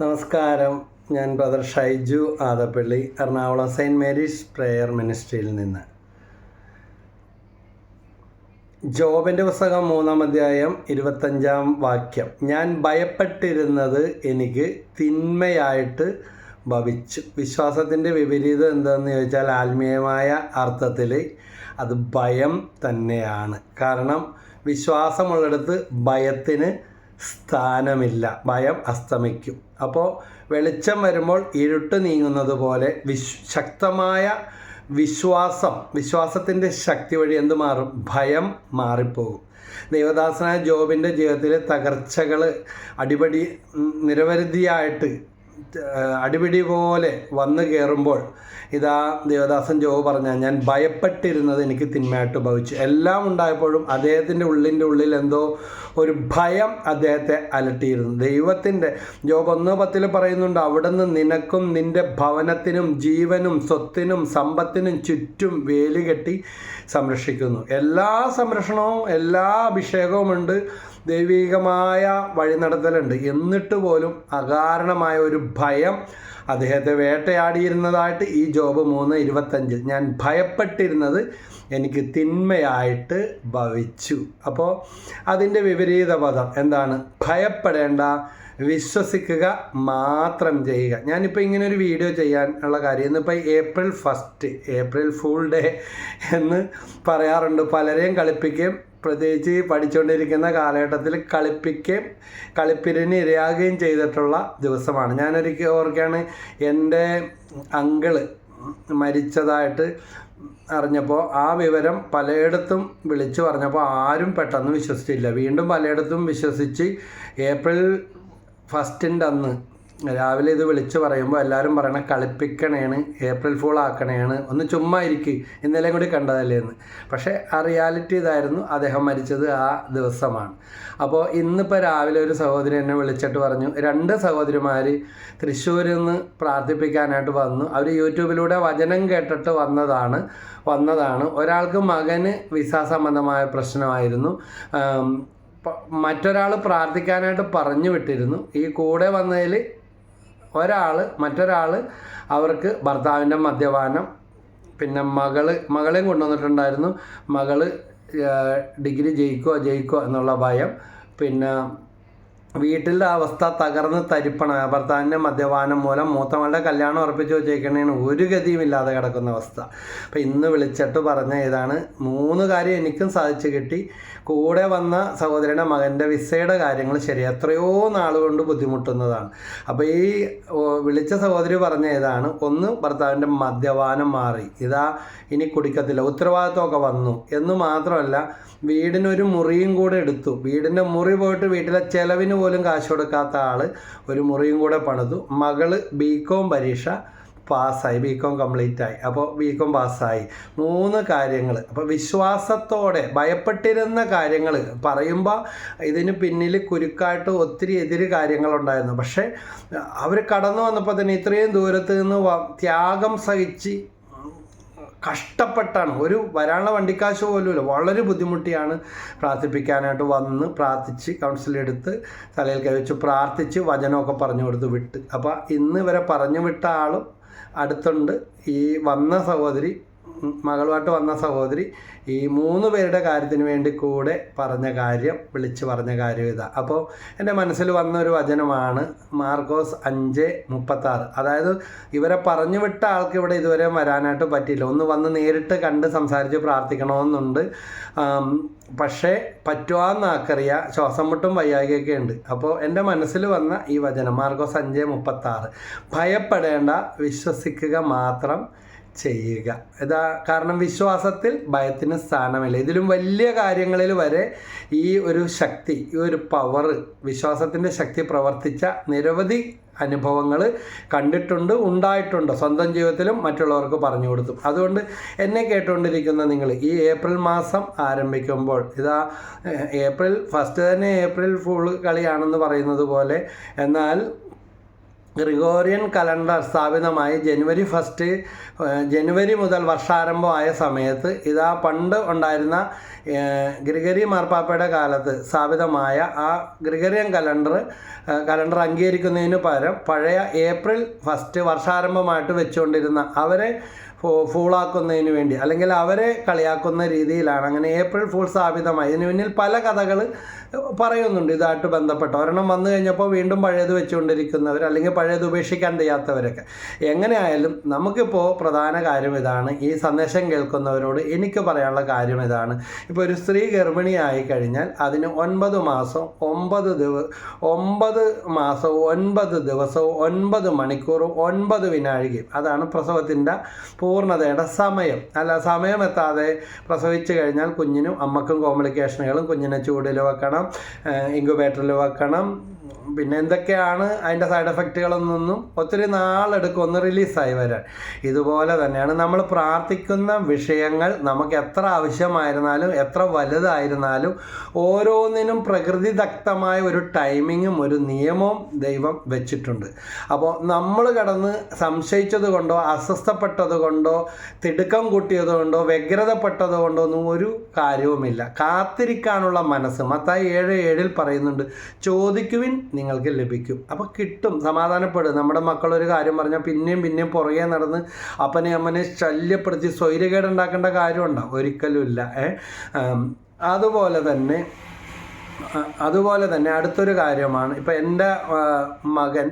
നമസ്കാരം. ഞാൻ brother Shaiju Adappally Ernakulam saint Mary's prayer മിനിസ്ട്രിയിൽ നിന്ന്. ജോബിന്റെ പുസ്തകം മൂന്നാം അധ്യായം ഇരുപത്തഞ്ചാം വാക്യം. ഞാൻ ഭയപ്പെട്ടിരുന്നത് എനിക്ക് തിന്മയായിട്ട് ഭവിച്ചു. വിശ്വാസത്തിന്റെ വിപരീതം എന്താണെന്ന് ചോദിച്ചാൽ ആത്മീയമായ അർത്ഥത്തിൽ അത് ഭയം തന്നെയാണ്. കാരണം വിശ്വാസമുള്ളിടത്ത് ഭയത്തിന് സ്ഥാനമില്ല. ഭയം അസ്തമിക്കും. അപ്പോൾ വെളിച്ചം വരുമ്പോൾ ഇരുട്ട് നീങ്ങുന്നത് പോലെ വിശ് ശക്തമായ വിശ്വാസം വിശ്വാസത്തിന്റെ ശക്തി വഴി എന്ത് മാറും? ഭയം മാറിപ്പോകും. ദൈവദാസനായ ജോബിന്റെ ജീവിതത്തിലെ തകർച്ചകൾ അടിപടി നിരവധിയായിട്ട് അടിപിടി പോലെ വന്നു കയറുമ്പോൾ ഇതാ ദേവദാസൻ ജോ പറഞ്ഞ ഞാൻ ഭയപ്പെട്ടിരുന്നത് എനിക്ക് തിന്മയായിട്ട് ഭവിച്ചു എല്ലാം ഉണ്ടായപ്പോഴും അദ്ദേഹത്തിന്റെ ഉള്ളിന്റെ ഉള്ളിൽ എന്തോ ഒരു ഭയം അദ്ദേഹത്തെ അലട്ടിയിരുന്നു. ദൈവത്തിന്റെ ജോബ് ഒന്ന് പത്തിൽ പറയുന്നുണ്ട് അവിടുന്ന് നിനക്കും നിന്റെ ഭവനത്തിനും ജീവനും സ്വത്തിനും സമ്പത്തിനും ചുറ്റും വേലി കെട്ടി സംരക്ഷിക്കുന്നു. എല്ലാ സംരക്ഷണവും എല്ലാ അഭിഷേകവുമുണ്ട്. ദൈവികമായ വഴിനടത്തലുണ്ട്. എന്നിട്ട് പോലും അകാരണമായ ഒരു ഭയം അദ്ദേഹത്തെ വേട്ടയാടിയിരുന്നതായിട്ട് ഈ ജോബ് മൂന്ന് ഇരുപത്തഞ്ചിൽ. ഞാൻ ഭയപ്പെട്ടിരുന്നത് എനിക്ക് തിന്മയായിട്ട് ഭവിച്ചു. അപ്പോൾ അതിന്റെ വിപരീത പദം എന്താണ്? ഭയപ്പെടേണ്ട വിശ്വസിക്കുക മാത്രം ചെയ്യുക. ഞാനിപ്പോൾ ഇങ്ങനെ ഒരു വീഡിയോ ചെയ്യാൻ ഉള്ള കാര്യം ഇന്നിപ്പോൾ April first April fool day എന്ന് പറയാറുണ്ട്. പലരെയും കളിപ്പിക്കുകയും പ്രത്യേകിച്ച് പഠിച്ചുകൊണ്ടിരിക്കുന്ന കാലഘട്ടത്തിൽ കളിപ്പിക്കുകയും കളിപ്പിരിന് ഇരയാകുകയും ചെയ്തിട്ടുള്ള ദിവസമാണ്. ഞാനൊരിക്കൽ ഓർക്കുകയാണ് എന്റെ അങ്കിൾ മരിച്ചതായിട്ട് അറിഞ്ഞപ്പോൾ ആ വിവരം പലയിടത്തും വിളിച്ചു പറഞ്ഞപ്പോൾ ആരും പെട്ടെന്ന് വിശ്വസിച്ചില്ല. വീണ്ടും പലയിടത്തും വിശ്വസിച്ച് ഏപ്രിൽ ഫസ്റ്റിന്റെ അന്ന്. രാവിലെ ഇത് വിളിച്ചു പറയുമ്പോൾ എല്ലാവരും പറയണ കളിപ്പിക്കണേണ് ഏപ്രിൽ ഫോൾ ആക്കണേണ് ഒന്ന് ചുമ്മാ ഇരിക്ക് ഇന്നലെയും കൂടി കണ്ടതല്ലേ എന്ന്. പക്ഷേ ആ റിയാലിറ്റി ഇതായിരുന്നു അദ്ദേഹം മരിച്ചത് ആ ദിവസമാണ്. അപ്പോൾ ഇന്നിപ്പോൾ രാവിലെ ഒരു സഹോദരി എന്നെ വിളിച്ചിട്ട് പറഞ്ഞു രണ്ട് സഹോദരിമാർ തൃശ്ശൂരിൽ നിന്ന് പ്രാർത്ഥിപ്പിക്കാനായിട്ട് വന്നു. അവർ യൂട്യൂബിലൂടെ വചനം കേട്ടിട്ട് വന്നതാണ് വന്നതാണ്. ഒരാൾക്ക് മകന് വിസ സംബന്ധമായ പ്രശ്നമായിരുന്നു. മറ്റൊരാൾ പ്രാർത്ഥിക്കാനായിട്ട് പറഞ്ഞു വിട്ടിരുന്നു. ഈ കൂടെ വന്നതിൽ ഒരാൾ മറ്റൊരാൾ അവർക്ക് ഭർത്താവിന്റെ മദ്യപാനം പിന്നെ മകൾ മകളെയും കൊണ്ടുവന്നിട്ടുണ്ടായിരുന്നു. മകൾ ഡിഗ്രി ജയിക്കുക ജയിക്കുക എന്നുള്ള ഭയം. പിന്നെ വീട്ടിലെ അവസ്ഥ തകർന്ന് തരിപ്പണ ഭർത്താവിന്റെ മദ്യപാനം മൂലം മൂത്തമാളുടെ കല്യാണം ഉറപ്പിച്ച് വെച്ചേക്കണേന് ഒരു ഗതിയും ഇല്ലാതെ കിടക്കുന്ന അവസ്ഥ. അപ്പം ഇന്ന് വിളിച്ചിട്ട് പറഞ്ഞ ഇതാണ്. മൂന്ന് കാര്യം എനിക്കും സാധിച്ചു കിട്ടി. കൂടെ വന്ന സഹോദരന്റെ മകന്റെ വിസയുടെ കാര്യങ്ങൾ ശരി എത്രയോ നാളുകൊണ്ട് ബുദ്ധിമുട്ടുന്നതാണ്. അപ്പോൾ ഈ വിളിച്ച സഹോദരി പറഞ്ഞ ഇതാണ് ഒന്ന് ഭർത്താവിന്റെ മദ്യപാനം മാറി. ഇതാ ഇനി കുടിക്കത്തില്ല ഉത്തരവാദിത്തമൊക്കെ വന്നു. എന്ന് മാത്രമല്ല വീടിനൊരു മുറിയും കൂടെ എടുത്തു. വീടിന്റെ മുറി പോയിട്ട് വീട്ടിലെ ചെലവിന് പോലും കാശ് കൊടുക്കാത്ത ആൾ ഒരു മുറിയും കൂടെ പണിതു. മകൾ ബി കോം പരീക്ഷ പാസ്സായി ബി കോം കംപ്ലീറ്റ് ആയി. അപ്പോൾ ബി കോം പാസ്സായി. മൂന്ന് കാര്യങ്ങൾ. അപ്പോൾ വിശ്വാസത്തോടെ ഭയപ്പെട്ടിരുന്ന കാര്യങ്ങൾ. പറയുമ്പോൾ ഇതിന് പിന്നിൽ കുരുക്കായിട്ട് ഒത്തിരി എതിര് കാര്യങ്ങളുണ്ടായിരുന്നു. പക്ഷേ അവർ കടന്നു വന്നപ്പോൾ തന്നെ ഇത്രയും ദൂരത്ത് നിന്ന് ത്യാഗം സഹിച്ച് കഷ്ടപ്പെട്ടാണ്. ഒരു വരാനുള്ള വണ്ടിക്കാശ് പോലുമില്ല വളരെ ബുദ്ധിമുട്ടിയാണ് പ്രാർത്ഥിപ്പിക്കാനായിട്ട് വന്ന് പ്രാർത്ഥിച്ച് കൗൺസിലെടുത്ത് തലയിൽ കൈവച്ച് പ്രാർത്ഥിച്ച് വചനമൊക്കെ പറഞ്ഞു കൊടുത്ത് വിട്ട്. അപ്പോൾ ഇന്ന് ഇവരെ പറഞ്ഞു വിട്ട ആളും അടുത്തുണ്ട് ഈ വന്ന സഹോദരി മകളുമായിട്ട് വന്ന സഹോദരി ഈ മൂന്ന് പേരുടെ കാര്യത്തിന് വേണ്ടി കൂടെ പറഞ്ഞ കാര്യം വിളിച്ച് പറഞ്ഞ കാര്യം ഇതാ. അപ്പോൾ എന്റെ മനസ്സിൽ വന്ന ഒരു വചനമാണ് മാർക്കോസ് അഞ്ച് മുപ്പത്താറ്. അതായത് ഇവരെ പറഞ്ഞു വിട്ട ആൾക്ക് ഇവിടെ ഇതുവരെ വരാനായിട്ട് പറ്റിയില്ല. ഒന്ന് വന്ന് നേരിട്ട് കണ്ട് സംസാരിച്ച് പ്രാർത്ഥിക്കണമെന്നുണ്ട്. പക്ഷേ പറ്റുവാന്നാക്കറിയ ശ്വാസം മുട്ടും വയ്യാകിയൊക്കെ ഉണ്ട്. അപ്പോൾ എന്റെ മനസ്സിൽ വന്ന ഈ വചനം മാർക്കോസ് അഞ്ച് മുപ്പത്താറ്. ഭയപ്പെടേണ്ട വിശ്വസിക്കുക മാത്രം ചെയ്യുക. ഇതാ കാരണം വിശ്വാസത്തിൽ ഭയത്തിന് സ്ഥാനമില്ല. ഇതിലും വലിയ കാര്യങ്ങളിൽ വരെ ഈ ഒരു ശക്തി ഈ ഒരു പവർ വിശ്വാസത്തിന്റെ ശക്തി പ്രവർത്തിച്ച നിരവധി അനുഭവങ്ങൾ കണ്ടിട്ടുണ്ട് ഉണ്ടായിട്ടുണ്ട്. സ്വന്തം ജീവിതത്തിലും മറ്റുള്ളവർക്ക് പറഞ്ഞു കൊടുത്തു. അതുകൊണ്ട് എന്നെ കേട്ടുകൊണ്ടിരിക്കുന്ന നിങ്ങൾ ഈ ഏപ്രിൽ മാസം ആരംഭിക്കുമ്പോൾ ഇതാ ഏപ്രിൽ ഫസ്റ്റ് തന്നെ ഏപ്രിൽ ഫുൾ കളിയാണെന്ന് പറയുന്നത് പോലെ എന്നാൽ ഗ്രിഗോറിയൻ കലണ്ടർ സ്ഥാപിതമായി ജനുവരി ഫസ്റ്റ് ജനുവരി മുതൽ വർഷാരംഭമായ സമയത്ത് ഇതാ പണ്ട് ഉണ്ടായിരുന്ന ഗ്രിഗറി മാർപ്പാപ്പയുടെ കാലത്ത് സ്ഥാപിതമായ ആ ഗ്രിഗറിയൻ കലണ്ടർ കലണ്ടർ അംഗീകരിക്കുന്നതിന് പകരം പഴയ ഏപ്രിൽ ഫസ്റ്റ് വർഷാരംഭമായിട്ട് വെച്ചുകൊണ്ടിരുന്ന അവരെ ഫൂളാക്കുന്നതിന് വേണ്ടി അല്ലെങ്കിൽ അവരെ കളിയാക്കുന്ന രീതിയിലാണ്. അങ്ങനെ ഏപ്രിൽ ഫൂൾ സ്ഥാപിതമായി. ഇതിന് പിന്നിൽ പല കഥകൾ പറയുന്നുണ്ട് ഇതായിട്ട് ബന്ധപ്പെട്ട ഒരെണ്ണം വന്നു കഴിഞ്ഞപ്പോൾ വീണ്ടും പഴയത് വെച്ചുകൊണ്ടിരിക്കുന്നവർ അല്ലെങ്കിൽ പഴയത് ഉപേക്ഷിക്കാൻ തയ്യാത്തവരൊക്കെ. എങ്ങനെയായാലും നമുക്കിപ്പോൾ പ്രധാന കാര്യം ഇതാണ്. ഈ സന്ദേശം കേൾക്കുന്നവരോട് എനിക്ക് പറയാനുള്ള കാര്യം ഇതാണ്. ഇപ്പോൾ ഒരു സ്ത്രീ ഗർഭിണിയായി കഴിഞ്ഞാൽ അതിന് ഒൻപത് മാസം ഒമ്പത് ദിവ ഒമ്പത് മാസവും ഒൻപത് ദിവസവും ഒൻപത് മണിക്കൂറും ഒൻപത് വിനാഴികയും. അതാണ് പ്രസവത്തിന്റെ പൂർണതയുടെ സമയം. അല്ല സമയം എത്താതെ പ്രസവിച്ചു കഴിഞ്ഞാൽ കുഞ്ഞിനും അമ്മക്കും കോംപ്ലിക്കേഷനുകളും കുഞ്ഞിനെ ചൂടിൽ വെക്കണം. ഇൻക്യുബേറ്ററിൽ വെക്കണം. പിന്നെ എന്തൊക്കെയാണ് അതിന്റെ സൈഡ് എഫക്റ്റുകളൊന്നും ഒത്തിരി നാളെടുക്കും ഒന്ന് റിലീസായി വരാൻ. ഇതുപോലെ തന്നെയാണ് നമ്മൾ പ്രാർത്ഥിക്കുന്ന വിഷയങ്ങൾ നമുക്ക് എത്ര ആവശ്യമായിരുന്നാലും എത്ര വലുതായിരുന്നാലും ഓരോന്നിനും പ്രകൃതിദത്തമായ ഒരു ടൈമിങ്ങും ഒരു നിയമവും ദൈവം വെച്ചിട്ടുണ്ട്. അപ്പോൾ നമ്മൾ കടന്ന് സംശയിച്ചത് കൊണ്ടോ അസ്വസ്ഥപ്പെട്ടത് കൊണ്ടോ തിടുക്കം കൂട്ടിയത് കൊണ്ടോ വ്യഗ്രതപ്പെട്ടത് കൊണ്ടോ ഒന്നും ഒരു കാര്യവുമില്ല. കാത്തിരിക്കാനുള്ള മനസ്സ് മത്തായി ഏഴ് ഏഴിൽ പറയുന്നുണ്ട് ചോദിക്കുവിൻ നിങ്ങൾക്ക് ലഭിക്കും. അപ്പോൾ കിട്ടും സമാധാനപ്പെടും. നമ്മുടെ മക്കൾ ഒരു കാര്യം പറഞ്ഞാൽ പിന്നെയും പിന്നെയും പുറകെ നടന്ന് അപ്പനെ അമ്മനെ ശല്യപ്പെടുത്തി സ്വൈര്യകേട് ഉണ്ടാക്കേണ്ട കാര്യമുണ്ടോ? ഒരിക്കലും ഇല്ല ഏ അതുപോലെ തന്നെ അതുപോലെ തന്നെ അടുത്തൊരു കാര്യമാണ്. ഇപ്പം എന്റെ മകൻ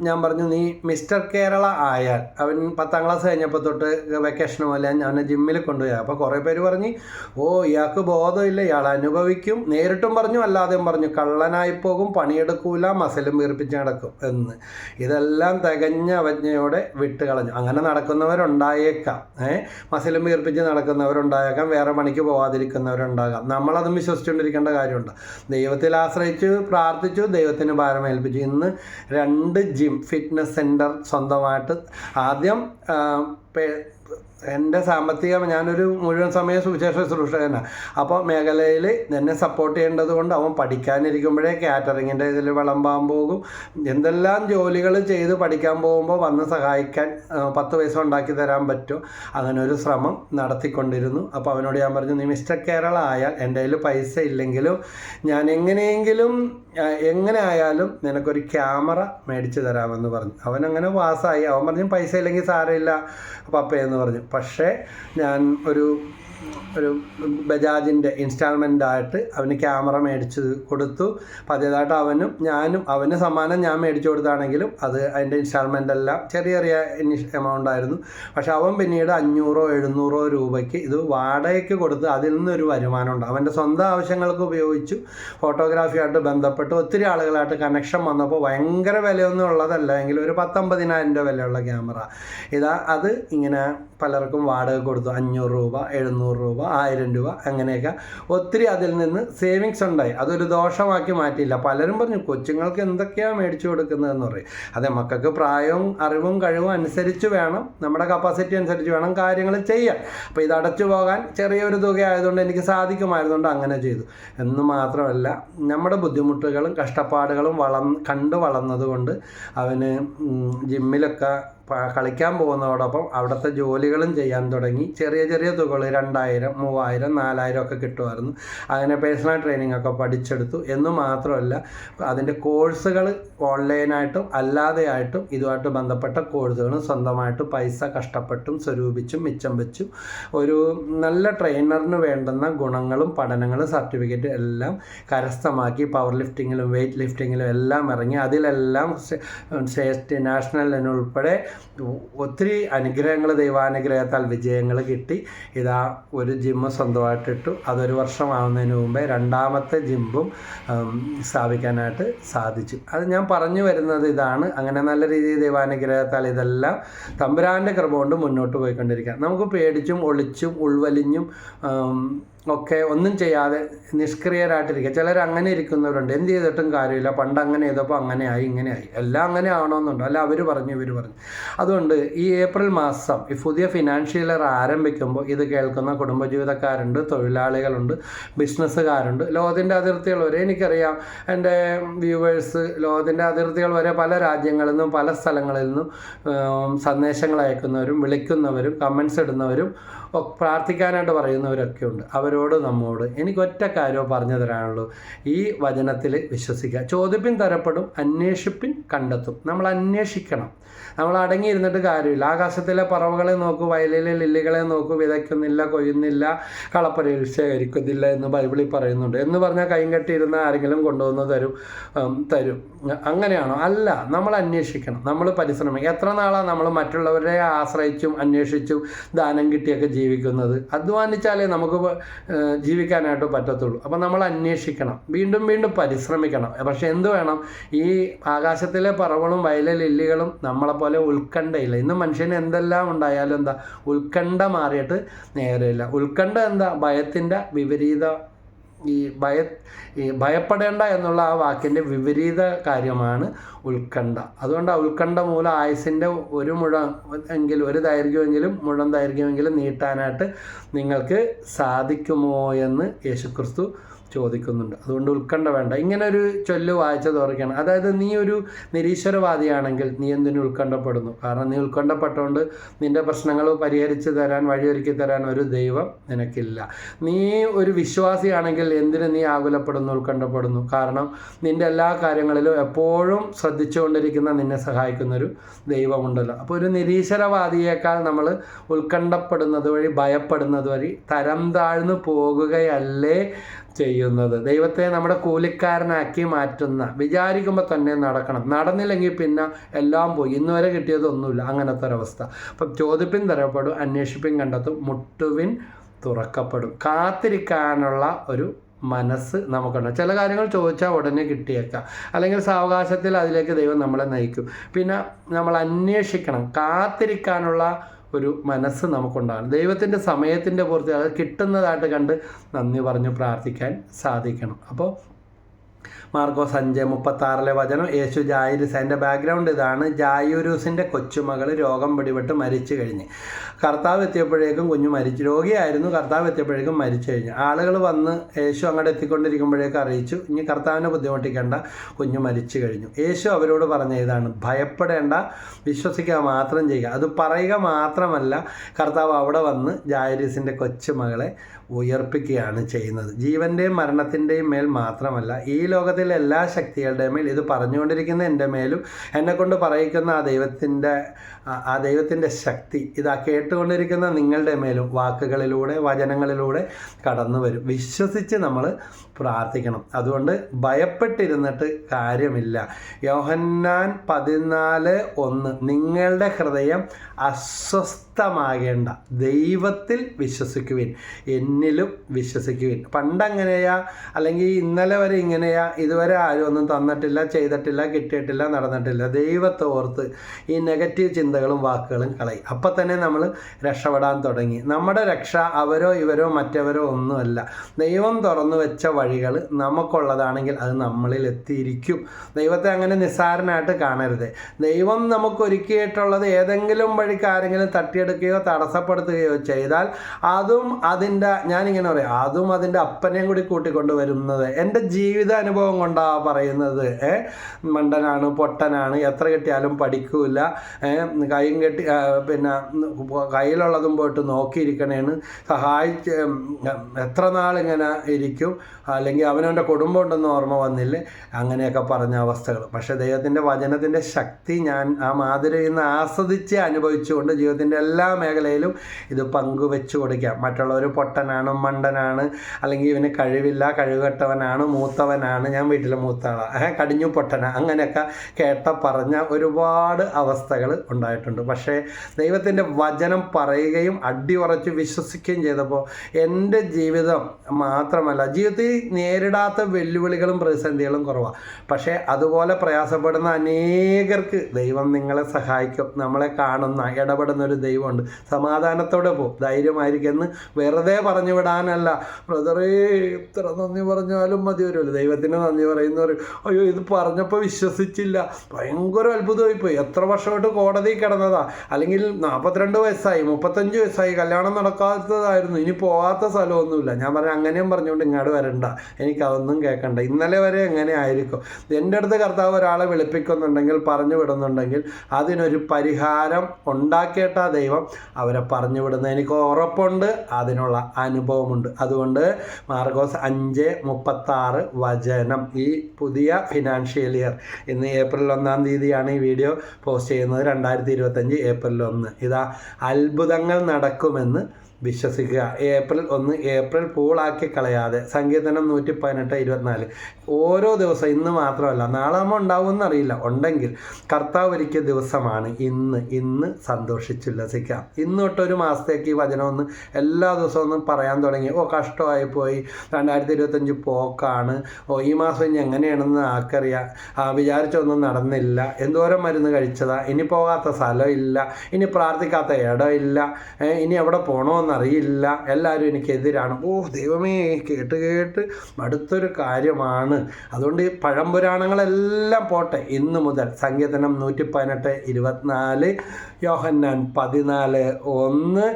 ഞാൻ പറഞ്ഞു നീ മിസ്റ്റർ കേരള ആയാൽ അവൻ പത്താം ക്ലാസ് കഴിഞ്ഞപ്പോൾ തൊട്ട് വെക്കേഷൻ പോലെ അവനെ ജിമ്മിൽ കൊണ്ടുപോയി. അപ്പോൾ കുറേ പേര് പറഞ്ഞു ഓ ഇയാൾക്ക് ബോധമില്ല ഇയാൾ അനുഭവിക്കും. നേരിട്ടും പറഞ്ഞു അല്ലാതെയും പറഞ്ഞു കള്ളനായി പോകും പണിയെടുക്കൂല മസലും വീർപ്പിച്ച് നടക്കും എന്ന്. ഇതെല്ലാം തികഞ്ഞ അവജ്ഞയോടെ വിട്ട് കളഞ്ഞു. അങ്ങനെ നടക്കുന്നവരുണ്ടായേക്കാം ഏഹ് മസലും വീർപ്പിച്ച് നടക്കുന്നവരുണ്ടായേക്കാം വേറെ പണിക്ക് പോവാതിരിക്കുന്നവരുണ്ടാകാം. നമ്മളതും വിശ്വസിച്ചുകൊണ്ടിരിക്കേണ്ട കാര്യമുണ്ട്. ദൈവത്തിൽ ആശ്രയിച്ചു പ്രാർത്ഥിച്ചു ദൈവത്തിന് ഭാരമേൽപ്പിച്ചു. ഇന്ന് രണ്ട് ജിം ഫിറ്റ്നസ് സെന്റർ സ്വന്തമായിട്ട്. ആദ്യം എന്റെ സാമ്പത്തികം ഞാനൊരു മുഴുവൻ സമയ സുവിശേഷ ശുശ്രൂഷകനാണ് അപ്പോൾ മേഖലയിൽ എന്നെ സപ്പോർട്ട് ചെയ്യേണ്ടത് കൊണ്ട് അവൻ പഠിക്കാനിരിക്കുമ്പോഴേ കാറ്ററിങ്ങിന്റെ ഇതിൽ വിളമ്പാൻ പോകും. എന്തെല്ലാം ജോലികൾ ചെയ്ത് പഠിക്കാൻ പോകുമ്പോൾ വന്ന് സഹായിക്കാൻ പത്ത് പൈസ ഉണ്ടാക്കി തരാൻ പറ്റും. അങ്ങനെ ഒരു ശ്രമം നടത്തിക്കൊണ്ടിരുന്നു. അപ്പോൾ അവനോട് ഞാൻ പറഞ്ഞു നീ മിസ്റ്റർ കേരള ആയാൽ എന്റെ കയ്യിൽ പൈസ ഇല്ലെങ്കിലും ഞാൻ എങ്ങനെയെങ്കിലും എങ്ങനെ ആയാലും നിനക്കൊരു ക്യാമറ മേടിച്ചു തരാമെന്ന് പറഞ്ഞു. അവൻ അങ്ങനെ പാസ്സായി. അവൻ പറഞ്ഞു പൈസ ഇല്ലെങ്കിൽ സാരമില്ല പപ്പയെന്ന് പറഞ്ഞു. പക്ഷേ ഞാൻ ഒരു ഒരു ബജാജിന്റെ ഇൻസ്റ്റാൾമെന്റ് ആയിട്ട് അവന് ക്യാമറ മേടിച്ച് കൊടുത്തു. പതിയതായിട്ട് അവനും ഞാനും അവന് സമ്മാനം ഞാൻ മേടിച്ചു കൊടുത്താണെങ്കിലും അത് അതിന്റെ ഇൻസ്റ്റാൾമെന്റ് എല്ലാം ചെറിയ ചെറിയ എമൗണ്ട് ആയിരുന്നു. പക്ഷെ അവൻ പിന്നീട് അഞ്ഞൂറോ എഴുന്നൂറോ രൂപയ്ക്ക് ഇത് വാടകയ്ക്ക് കൊടുത്ത് അതിൽ നിന്നൊരു വരുമാനമുണ്ട് അവന്റെ സ്വന്തം ആവശ്യങ്ങൾക്ക് ഉപയോഗിച്ചു ഫോട്ടോഗ്രാഫിയായിട്ട് ബന്ധപ്പെട്ട് ഒത്തിരി ആളുകളായിട്ട് കണക്ഷൻ വന്നപ്പോൾ ഭയങ്കര വിലയൊന്നും ഉള്ളതല്ല എങ്കിലും ഒരു പത്തൊമ്പതിനായിരം രൂപ വിലയുള്ള ക്യാമറ. ഇതാ അത് ഇങ്ങനെ പലർക്കും വാടക കൊടുത്തു. അഞ്ഞൂറ് രൂപ എഴുന്നൂറ് രൂപ ആയിരം രൂപ അങ്ങനെയൊക്കെ ഒത്തിരി അതിൽ നിന്ന് സേവിങ്സ് ഉണ്ടായി. അതൊരു ദോഷമാക്കി മാറ്റിയില്ല. പലരും പറഞ്ഞു കൊച്ചുങ്ങൾക്ക് എന്തൊക്കെയാണ് മേടിച്ചു കൊടുക്കുന്നതെന്ന് പറയും. അതെ മക്കൾക്ക് പ്രായവും അറിവും കഴിവും അനുസരിച്ച് വേണം നമ്മുടെ കപ്പാസിറ്റി അനുസരിച്ച് വേണം കാര്യങ്ങൾ ചെയ്യാൻ. അപ്പോൾ ഇത് അടച്ചു പോകാൻ ചെറിയൊരു തുക ആയതുകൊണ്ട് എനിക്ക് സാധിക്കുമായിരുന്നുകൊണ്ട് അങ്ങനെ ചെയ്തു. എന്ന് മാത്രമല്ല നമ്മുടെ ബുദ്ധിമുട്ടുകളും കഷ്ടപ്പാടുകളും വളർ കണ്ടു വളർന്നതുകൊണ്ട് അവന് ജിമ്മിലൊക്കെ കളിക്കാൻ പോകുന്നതോടൊപ്പം അവിടുത്തെ ജോലികളും ചെയ്യാൻ തുടങ്ങി. ചെറിയ ചെറിയ തുകകൾ രണ്ടായിരം മൂവായിരം നാലായിരം ഒക്കെ കിട്ടുമായിരുന്നു. അങ്ങനെ പേഴ്സണൽ ട്രെയിനിങ് ഒക്കെ പഠിച്ചെടുത്തു. എന്ന് മാത്രമല്ല അതിന്റെ കോഴ്സുകൾ ഓൺലൈനായിട്ടും അല്ലാതെയായിട്ടും ഇതുമായിട്ട് ബന്ധപ്പെട്ട കോഴ്സുകളും സ്വന്തമായിട്ട് പൈസ കഷ്ടപ്പെട്ടും സ്വരൂപിച്ചും മിച്ചം വെച്ചും ഒരു നല്ല ട്രെയിനറിന് വേണ്ടുന്ന ഗുണങ്ങളും പഠനങ്ങളും സർട്ടിഫിക്കറ്റും എല്ലാം കരസ്ഥമാക്കി പവർ ലിഫ്റ്റിങ്ങിലും വെയിറ്റ് ലിഫ്റ്റിങ്ങിലും എല്ലാം ഇറങ്ങി. അതിലെല്ലാം സ്റ്റേറ്റ് നാഷണൽ ഉൾപ്പെടെ ഒത്തിരി അനുഗ്രഹങ്ങൾ ദൈവാനുഗ്രഹത്താൽ വിജയങ്ങൾ കിട്ടി. ഇതാ ഒരു ജിമ്മ് സ്വന്തമായിട്ടിട്ടു. അതൊരു വർഷമാവുന്നതിന് മുമ്പേ രണ്ടാമത്തെ ജിമ്പും സ്ഥാപിക്കാനായിട്ട് സാധിച്ചു. അത് ഞാൻ പറഞ്ഞു വരുന്നത് ഇതാണ്. അങ്ങനെ നല്ല രീതിയിൽ ദൈവാനുഗ്രഹത്താൽ ഇതെല്ലാം തമ്പുരാന്റെ കൃപ കൊണ്ട് മുന്നോട്ട് പോയിക്കൊണ്ടിരിക്കുക നമുക്ക് പേടിച്ചും ഒളിച്ചും ഉൾവലിഞ്ഞും ഒക്കെ ഒന്നും ചെയ്യാതെ നിഷ്ക്രിയരായിട്ടിരിക്കുക. ചിലർ അങ്ങനെ ഇരിക്കുന്നവരുണ്ട്. എന്ത് ചെയ്തിട്ടും കാര്യമില്ല. പണ്ട് അങ്ങനെ ചെയ്തപ്പോൾ അങ്ങനെ ആയി ഇങ്ങനെ ആയി. എല്ലാം അങ്ങനെ ആവണമെന്നുണ്ടോ. അല്ല അവർ പറഞ്ഞു ഇവർ പറഞ്ഞു. അതുകൊണ്ട് ഈ ഏപ്രിൽ മാസം ഈ പുതിയ ഫിനാൻഷ്യൽ ഇയർ ആരംഭിക്കുമ്പോൾ ഇത് കേൾക്കുന്ന കുടുംബജീവിതക്കാരുണ്ട് തൊഴിലാളികളുണ്ട് ബിസിനസ്സുകാരുണ്ട്. ലോകത്തിന്റെ അതിർത്തികൾ വരെ എനിക്കറിയാം. എന്റെ വ്യൂവേഴ്സ് ലോകത്തിന്റെ അതിർത്തികൾ വരെ പല രാജ്യങ്ങളിൽ നിന്നും പല സ്ഥലങ്ങളിൽ നിന്നും സന്ദേശങ്ങൾ അയക്കുന്നവരും വിളിക്കുന്നവരും കമൻസ് ഇടുന്നവരും പ്രാർത്ഥിക്കാനായിട്ട് പറയുന്നവരൊക്കെ ഉണ്ട് അവരോട് നമ്മോട് എനിക്ക് ഒറ്റ കാര്യം പറഞ്ഞു തരാനുള്ളൂ. ഈ വചനത്തിൽ വിശ്വസിക്കുക. ചോദ്യപ്പിൻ തരപ്പെടും അന്വേഷിപ്പിൻ കണ്ടെത്തും. നമ്മൾ അന്വേഷിക്കണം. നമ്മൾ അടങ്ങിയിരുന്നിട്ട് കാര്യമില്ല. ആകാശത്തിലെ പറവുകളെ നോക്കൂ വയലിലെ ലില്ലികളെ നോക്കൂ വിതയ്ക്കുന്നില്ല കൊയ്യുന്നില്ല കളപ്പരയിൽ ശേഖരിക്കുന്നില്ല എന്ന് ബൈബിളിൽ പറയുന്നുണ്ട്. എന്ന് പറഞ്ഞാൽ കൈ കെട്ടിയിരുന്ന ആരെങ്കിലും കൊണ്ടുവന്ന് തരും തരും. അങ്ങനെയാണോ? അല്ല. നമ്മൾ അന്വേഷിക്കണം. നമ്മൾ പരിശ്രമിക്കുക എത്ര നാളാണ് നമ്മൾ മറ്റുള്ളവരെ ആശ്രയിച്ചും അന്വേഷിച്ചും ദാനം കിട്ടിയൊക്കെ ജീവിക്കുന്നത്? അധ്വാനിച്ചാലേ നമുക്ക് ജീവിക്കാനായിട്ട് പറ്റത്തുള്ളൂ. അപ്പം നമ്മൾ അന്വേഷിക്കണം. വീണ്ടും വീണ്ടും പരിശ്രമിക്കണം. പക്ഷേ എന്ത് വേണം? ഈ ആകാശത്തിലെ പറവളും വയലിലെ ലില്ലികളും നമ്മളെപ്പോലെ ഉത്കണ്ഠയില്ല. ഇന്ന് മനുഷ്യന് എന്തെല്ലാം ഉണ്ടായാലും എന്താ? ഉത്കണ്ഠ മാറിയിട്ട് നേരെയില്ല. ഉത്കണ്ഠ എന്താ? ഭയത്തിന്റെ വിപരീത ഈ ഭയ ഈ ഭയപ്പെടേണ്ട എന്നുള്ള ആ വാക്കിന്റെ വിപരീത കാര്യമാണ് ഉത്കണ്ഠ. അതുകൊണ്ട് ആ ഉത്കണ്ഠ മൂലം ആയുസിന്റെ ഒരു മുഴം എങ്കിലും ഒരു ദൈർഘ്യമെങ്കിലും മുഴം ദൈർഘ്യമെങ്കിലും നീട്ടാനായിട്ട് നിങ്ങൾക്ക് സാധിക്കുമോ എന്ന് യേശുക്രിസ്തു ചോദിക്കുന്നുണ്ട്. അതുകൊണ്ട് ഉത്കണ്ഠ വേണ്ട. ഇങ്ങനെ ഒരു ചൊല്ല് വായിച്ചത് ഓർക്കണം അതായത് നീ ഒരു നിരീശ്വരവാദിയാണെങ്കിൽ നീ എന്തിനു ഉത്കണ്ഠപ്പെടുന്നു? കാരണം നീ ഉത്കണ്ഠപ്പെട്ടുകൊണ്ട് നിന്റെ പ്രശ്നങ്ങൾ പരിഹരിച്ച് തരാൻ വഴിയൊരുക്കി തരാൻ ഒരു ദൈവം നിനക്കില്ല. നീ ഒരു വിശ്വാസിയാണെങ്കിൽ എന്തിന് നീ ആകുലപ്പെടുന്നു ഉത്കണ്ഠപ്പെടുന്നു? കാരണം നിന്റെ എല്ലാ കാര്യങ്ങളിലും എപ്പോഴും ശ്രദ്ധിച്ചുകൊണ്ടിരിക്കുന്ന നിന്നെ സഹായിക്കുന്ന ഒരു ദൈവമുണ്ടല്ലോ. അപ്പോൾ ഒരു നിരീശ്വരവാദിയേക്കാൾ നമ്മൾ ഉത്കണ്ഠപ്പെടുന്നത് വഴി ഭയപ്പെടുന്നത് വഴി തരം താഴ്ന്നു പോകുകയല്ലേ ചെയ്യുന്നത്. ദൈവത്തെ നമ്മുടെ കൂലിക്കാരനാക്കി മാറ്റുന്ന വിചാരിക്കുമ്പോൾ തന്നെ നടക്കണം. നടന്നില്ലെങ്കിൽ പിന്നെ എല്ലാം പോയി. ഇന്ന് വരെ കിട്ടിയതൊന്നുമില്ല അങ്ങനത്തെ ഒരവസ്ഥ അപ്പം ചോദിപ്പിൻ തരപ്പെടും അന്വേഷിപ്പിൻ കണ്ടെത്തും മുട്ടുവിൻ തുറക്കപ്പെടും. കാത്തിരിക്കാനുള്ള ഒരു മനസ്സ് നമുക്കുണ്ട്. ചില കാര്യങ്ങൾ ചോദിച്ചാൽ ഉടനെ കിട്ടിയേക്കാം. അല്ലെങ്കിൽ സാവകാശത്തിൽ അതിലേക്ക് ദൈവം നമ്മളെ നയിക്കും. പിന്നെ നമ്മൾ അന്വേഷിക്കണം. കാത്തിരിക്കാനുള്ള ഒരു മനസ്സ് നമുക്കുണ്ടാകണം. ദൈവത്തിന്റെ സമയത്തിന്റെ പൂർത്തി അത് കിട്ടുന്നതായിട്ട് കണ്ട് നന്ദി പറഞ്ഞു പ്രാർത്ഥിക്കാൻ സാധിക്കണം. അപ്പോൾ മാർക്കോസ് അഞ്ച് മുപ്പത്താറിലെ വചനം യേശു ജായൂരൂസ് അതിന്റെ ബാക്ക്ഗ്രൗണ്ട് ഇതാണ് ജായൂരൂസിന്റെ കൊച്ചുമകൾ രോഗം പിടിപെട്ട് മരിച്ചു കഴിഞ്ഞ്. കർത്താവ് എത്തിയപ്പോഴേക്കും കുഞ്ഞു മരിച്ചു. രോഗിയായിരുന്നു കർത്താവ് എത്തിയപ്പോഴേക്കും മരിച്ചു കഴിഞ്ഞു. ആളുകൾ വന്ന് യേശു അങ്ങോട്ട് എത്തിക്കൊണ്ടിരിക്കുമ്പോഴേക്കും അറിയിച്ചു ഇനി കർത്താവിനെ ബുദ്ധിമുട്ടിക്കേണ്ട കുഞ്ഞു മരിച്ചു കഴിഞ്ഞു. യേശു അവരോട് പറഞ്ഞ ഇതാണ് ഭയപ്പെടേണ്ട വിശ്വസിക്കുക മാത്രം ചെയ്യുക. അത് പറയുക മാത്രമല്ല കർത്താവ് അവിടെ വന്ന് ജായരീസിന്റെ കൊച്ചുമകളെ ഉയർപ്പിക്കുകയാണ് ചെയ്യുന്നത്. ജീവന്റെയും മരണത്തിന്റെയും മേൽ മാത്രമല്ല ഈ ലോകത്തിലെ എല്ലാ ശക്തികളുടെയും മേൽ ഇത് പറഞ്ഞുകൊണ്ടിരിക്കുന്ന എന്റെ മേലും എന്നെക്കൊണ്ട് പറയിക്കുന്ന ആ ദൈവത്തിന്റെ ആ- ദൈവത്തിന്റെ ശക്തി ഇതാ കേട്ടുകൊണ്ടിരിക്കുന്ന നിങ്ങളുടെ മേലും വാക്കുകളിലൂടെ വചനങ്ങളിലൂടെ കടന്നു വരും. വിശ്വസിച്ച് നമ്മൾ പ്രാർത്ഥിക്കണം. അതുകൊണ്ട് ഭയപ്പെട്ടിരുന്നിട്ട് കാര്യമില്ല. യോഹന്നാൻ പതിനാല് ഒന്ന്. നിങ്ങളുടെ ഹൃദയം അസ്വസ്ഥമാകേണ്ട ദൈവത്തിൽ വിശ്വസിക്കുവിൻ. എന്നിലും വിശ്വസിക്കുവിൻ. പണ്ടങ്ങനെയാ? അല്ലെങ്കിൽ ഇന്നലെ വരെ ഇങ്ങനെയാ? ഇതുവരെ ആരും ഒന്നും തന്നിട്ടില്ല ചെയ്തിട്ടില്ല കിട്ടിയിട്ടില്ല നടന്നിട്ടില്ല. ദൈവത്തെ ഓർത്ത് ഈ നെഗറ്റീവ് ചിന്തകളും വാക്കുകളും കളയും. അപ്പം തന്നെ നമ്മൾ രക്ഷപ്പെടാൻ തുടങ്ങി. നമ്മുടെ രക്ഷ അവരോ ഇവരോ മറ്റവരോ ഒന്നുമല്ല. ദൈവം തുറന്നു വെച്ച വഴികൾ നമുക്കുള്ളതാണെങ്കിൽ അത് നമ്മളിൽ എത്തിയിരിക്കും. ദൈവത്തെ അങ്ങനെ നിസ്സാരനായിട്ട് കാണരുത്. ദൈവം നമുക്ക് ഒരുക്കിയിട്ടുള്ളത് ഏതെങ്കിലും വഴിക്ക് ആരെങ്കിലും തട്ടിയെടുക്കുകയോ തടസ്സപ്പെടുത്തുകയോ ചെയ്താൽ അതും അതിന്റെ ഞാനിങ്ങനെ പറയാം അതും അതിന്റെ അപ്പനെയും കൂടി കൂട്ടിക്കൊണ്ട് വരുന്നത് എന്റെ ജീവിത അനുഭവം കൊണ്ടാണ് പറയുന്നത്. മണ്ടനാണ് പൊട്ടനാണ് എത്ര കിട്ടിയാലും പഠിക്കൂല. കൈയും കെട്ടി പിന്നെ കയ്യിലുള്ളതും പോയിട്ട് നോക്കിയിരിക്കണേന്ന് സഹായിച്ച് എത്ര നാളിങ്ങനെ ഇരിക്കും. അല്ലെങ്കിൽ അവനവന്റെ കുടുംബം ഉണ്ടെന്ന് ഓർമ്മ വന്നില്ലേ? അങ്ങനെയൊക്കെ പറഞ്ഞ അവസ്ഥകൾ. പക്ഷേ ദൈവത്തിന്റെ വചനത്തിന്റെ ശക്തി ഞാൻ ആ മാതിരിയിൽ നിന്ന് ആസ്വദിച്ച് അനുഭവിച്ചുകൊണ്ട് ജീവിതത്തിന്റെ എല്ലാ മേഖലയിലും ഇത് പങ്കുവെച്ചു കൊടുക്കുക മറ്റുള്ളവർ പൊട്ടനാണ് മണ്ടനാണ് അല്ലെങ്കിൽ ഇവന് കഴിവില്ല കഴിവുകെട്ടവനാണ് മൂത്തവനാണ്. ഞാൻ വീട്ടിലെ മൂത്ത ആളാണ് കടിഞ്ഞു പൊട്ടന. അങ്ങനെയൊക്കെ കേട്ട പറഞ്ഞ ഒരുപാട് അവസ്ഥകൾ ഉണ്ടായിട്ടുണ്ട്. പക്ഷേ ദൈവത്തിന്റെ വചനം പറയുകയും അടിയുറച്ച് വിശ്വസിക്കുകയും ചെയ്തപ്പോൾ എന്റെ ജീവിതം മാത്രമല്ല ജീവിതത്തിൽ നേരിടാത്ത വെല്ലുവിളികളും പ്രതിസന്ധികളും കുറവാണ് പക്ഷേ അതുപോലെ പ്രയാസപ്പെടുന്ന അനേകർക്ക് ദൈവം നിങ്ങളെ സഹായിക്കും. നമ്മളെ കാണുന്ന ഇടപെടുന്ന ഒരു ദൈവമുണ്ട്. സമാധാനത്തോടെ പോ. ധൈര്യമായിരിക്കും എന്ന് വെറുതെ പറഞ്ഞ വിടാനല്ല. ബ്രദറേ ഇത്ര നന്ദി പറഞ്ഞാലും മതി. വരുമല്ലോ ദൈവത്തിന് നന്ദി പറയുന്നവർ അയ്യോ ഇത് പറഞ്ഞപ്പോൾ വിശ്വസിച്ചില്ല. ഭയങ്കര അത്ഭുതമായിപ്പോയി. എത്ര വർഷമായിട്ട് കോടതി കിടന്നതാ. അല്ലെങ്കിൽ നാൽപ്പത്തിരണ്ട് വയസ്സായി മുപ്പത്തഞ്ച് വയസ്സായി കല്യാണം നടക്കാത്തതായിരുന്നു. ഇനി പോകാത്ത സ്ഥലമൊന്നുമില്ല. ഞാൻ പറഞ്ഞു അങ്ങനെയും പറഞ്ഞുകൊണ്ട് ഇങ്ങോട്ട് വരണ്ട. എനിക്കതൊന്നും കേൾക്കണ്ട. ഇന്നലെ വരെ എങ്ങനെ ആയിരിക്കും? എന്റെ അടുത്ത് കർത്താവ് ഒരാളെ വിളിപ്പിക്കുന്നുണ്ടെങ്കിൽ പറഞ്ഞു വിടുന്നുണ്ടെങ്കിൽ അതിനൊരു പരിഹാരം ഉണ്ടാക്കിയിട്ടാ ദൈവം. അവരെ പറഞ്ഞു വിടുന്നത്. എനിക്ക് ഉറപ്പുണ്ട് അതിനുള്ള അനുഭവമുണ്ട്. അതുകൊണ്ട് മാർഗോസ് അഞ്ച് മുപ്പത്താറ് വചനം. ഈ പുതിയ ഫിനാൻഷ്യൽ ഇയർ ഇന്ന് ഏപ്രിൽ ഒന്നാം തീയതിയാണ് ഈ വീഡിയോ പോസ്റ്റ് ചെയ്യുന്നത്. രണ്ടായിരത്തി ഇരുപത്തഞ്ച് ഏപ്രിൽ ഒന്ന്. ഇതാ അത്ഭുതങ്ങൾ നടക്കുമെന്ന് വിശ്വസിക്കുക. ഏപ്രിൽ ഒന്ന് ഏപ്രിൽ പൂളാക്കി കളയാതെ. സങ്കീർത്തനം നൂറ്റി പതിനെട്ട് ഇരുപത്തിനാല്. ഓരോ ദിവസം ഇന്ന് മാത്രമല്ല നാളെ നമ്മൾ ഉണ്ടാവുമെന്ന് അറിയില്ല. ഉണ്ടെങ്കിൽ കർത്താവ് ഒരുക്കിയ ദിവസമാണ് ഇന്ന്. ഇന്ന് സന്തോഷിച്ചുല്ലസിക്കാം ഇന്ന് തൊട്ടൊരു മാസത്തേക്ക് ഈ വചനം ഒന്ന് എല്ലാ ദിവസവും ഒന്ന് പറയാൻ തുടങ്ങി. ഓ കഷ്ടമായി പോയി. രണ്ടായിരത്തി ഇരുപത്തഞ്ച് പോക്കാണ്. ഓ ഈ മാസം ഇനി എങ്ങനെയാണെന്ന് ആർക്കറിയാം. വിചാരിച്ചൊന്നും നടന്നില്ല. എന്തോരം മരുന്ന് കഴിച്ചതാ. ഇനി പോകാത്ത സ്ഥലമില്ല ഇനി പ്രാർത്ഥിക്കാത്ത ഇടമില്ല ഇനി എവിടെ പോകണമെന്നറിയില്ല എല്ലാവരും എനിക്കെതിരാണ്. ഓ ദൈവമേ കേട്ട് കേട്ട് അടുത്തൊരു കാര്യമാണ്. അതുകൊണ്ട് ഈ പഴംപുരാണങ്ങളെല്ലാം പോട്ടെ. ഇന്ന് മുതൽ സങ്കീർത്തനം നൂറ്റി പതിനെട്ട് ഇരുപത്തിനാല് യോഹന്നാൻ പതിനാല് ഒന്ന്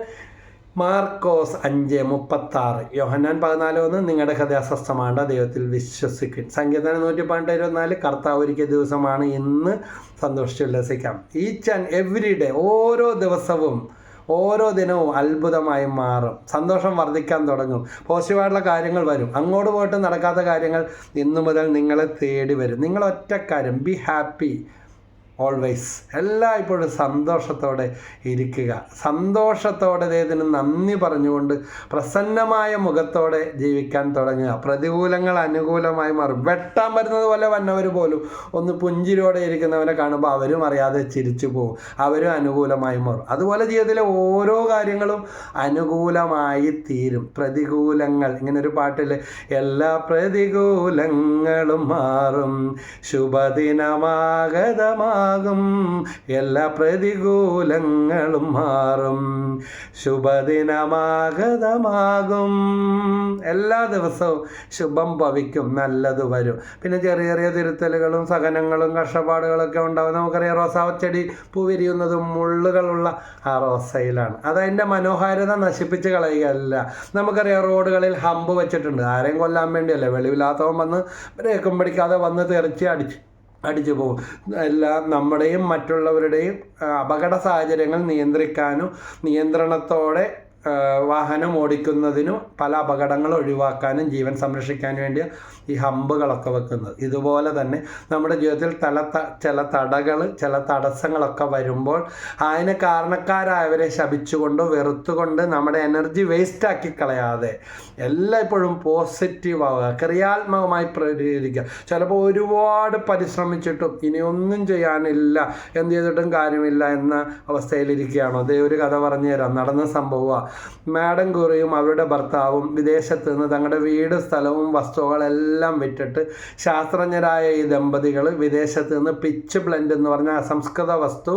മാർക്കോസ് അഞ്ച് മുപ്പത്താറ്. യോഹന്നാൻ പതിനാല് ഒന്ന് നിങ്ങളുടെ കഥ അസ്വസ്ഥമാണ് ദൈവത്തിൽ വിശ്വസിക്കും. സങ്കീർത്തനം നൂറ്റി പതിനെട്ട് ഇരുപത്തിനാല് കർത്താവ് ഒരുക്കിയ ദിവസമാണ് ഇന്ന്. സന്തോഷിച്ച് ഉല്ലസിക്കാം. ഈച്ച് ആൻഡ് എവ്രി ഡേ ഓരോ ദിവസവും ഓരോ ദിനവും അത്ഭുതമായി മാറും. സന്തോഷം വർദ്ധിക്കാൻ തുടങ്ങും. പോസിറ്റീവായിട്ടുള്ള കാര്യങ്ങൾ വരും. അങ്ങോട്ട് പോയിട്ട് നടക്കാത്ത കാര്യങ്ങൾ ഇന്നു മുതൽ നിങ്ങളെ തേടി വരും. നിങ്ങൾ ഒറ്റക്കാര്യം ബി ഹാപ്പി ഓൾവേസ് എല്ലായ്പ്പോഴും സന്തോഷത്തോടെ ഇരിക്കുക. സന്തോഷത്തോടെ ദൈവത്തിന് നന്ദി പറഞ്ഞുകൊണ്ട് പ്രസന്നമായ മുഖത്തോടെ ജീവിക്കാൻ തുടങ്ങുക. പ്രതികൂലങ്ങൾ അനുകൂലമായി മാറും. വെട്ടാൻ വരുന്നത് പോലെ വന്നവർ പോലും ഒന്ന് പുഞ്ചിരിയോടെ ഇരിക്കുന്നവനെ കാണുമ്പോൾ അവരും അറിയാതെ ചിരിച്ചു പോകും അവരും അനുകൂലമായി മാറും. അതുപോലെ ജീവിതത്തിലെ ഓരോ കാര്യങ്ങളും അനുകൂലമായി തീരും. പ്രതികൂലങ്ങൾ. ഇങ്ങനെ ഒരു പാട്ടിൽ എല്ലാ പ്രതികൂലങ്ങളും മാറും. ശുഭദിനമാഗതമാകും എല്ലാ പ്രതികൂലങ്ങളും മാറും. ശുഭദിനമാഗതമാകും. എല്ലാ ദിവസവും ശുഭം ഭവിക്കും നല്ലത് വരും. പിന്നെ ചെറിയ ചെറിയ തിരുത്തലുകളും സഹനങ്ങളും കഷ്ടപ്പാടുകളൊക്കെ ഉണ്ടാവും. നമുക്കറിയാം റോസാച്ചെടി പൂവിരിയുന്നതും മുള്ളുകളുള്ള ആ റോസയിലാണ്. അതതിന്റെ മനോഹാരിത നശിപ്പിച്ച് കളയുകയല്ല. നമുക്കറിയാം റോഡുകളിൽ ഹമ്പ് വെച്ചിട്ടുണ്ട്. ആരെയും കൊല്ലാൻ വേണ്ടിയല്ലേ വെളിവില്ലാത്തവൻ വന്ന് ബ്രേക്കും പിടിക്കാതെ വന്ന് തെറിച്ച് അടിച്ച് അടിച്ചു പോകും. എല്ലാം നമ്മുടെയും മറ്റുള്ളവരുടെയും അപകട സാഹചര്യങ്ങൾ നിയന്ത്രിക്കാനും നിയന്ത്രണത്തോടെ വാഹനം ഓടിക്കുന്നതിനും പല അപകടങ്ങൾ ഒഴിവാക്കാനും ജീവൻ സംരക്ഷിക്കാനും വേണ്ടി ഈ ഹമ്പുകളൊക്കെ വെക്കുന്നത്. ഇതുപോലെ തന്നെ നമ്മുടെ ജീവിതത്തിൽ തല ചില തടകൾ ചില തടസ്സങ്ങളൊക്കെ വരുമ്പോൾ അതിന് കാരണക്കാരായവരെ ശപിച്ചുകൊണ്ടോ വെറുത്തുകൊണ്ട് നമ്മുടെ എനർജി വേസ്റ്റ് ആക്കി കളയാതെ എല്ലാം എല്ലായ്പ്പോഴും പോസിറ്റീവ് ആവുക ക്രിയാത്മകമായി പ്രതികരിക്കുക. ചിലപ്പോൾ ഒരുപാട് പരിശ്രമിച്ചിട്ടും ഇനി ഒന്നും ചെയ്യാനില്ല എന്ത് ചെയ്തിട്ടും കാര്യമില്ല എന്ന അവസ്ഥയിലിരിക്കുകയാണോ. അതേ ഒരു കഥ പറഞ്ഞു തരാം നടന്ന സംഭവമാണ് മാഡം കുറിയും അവരുടെ ഭർത്താവും വിദേശത്ത് നിന്ന് തങ്ങളുടെ വീട് സ്ഥലവും വസ്തുക്കളെല്ലാം വിറ്റിട്ട് ശാസ്ത്രജ്ഞരായ ഈ ദമ്പതികൾ വിദേശത്ത് നിന്ന് പിച്ച് ബ്ലെൻഡ് എന്ന് പറഞ്ഞ അസംസ്കൃത വസ്തു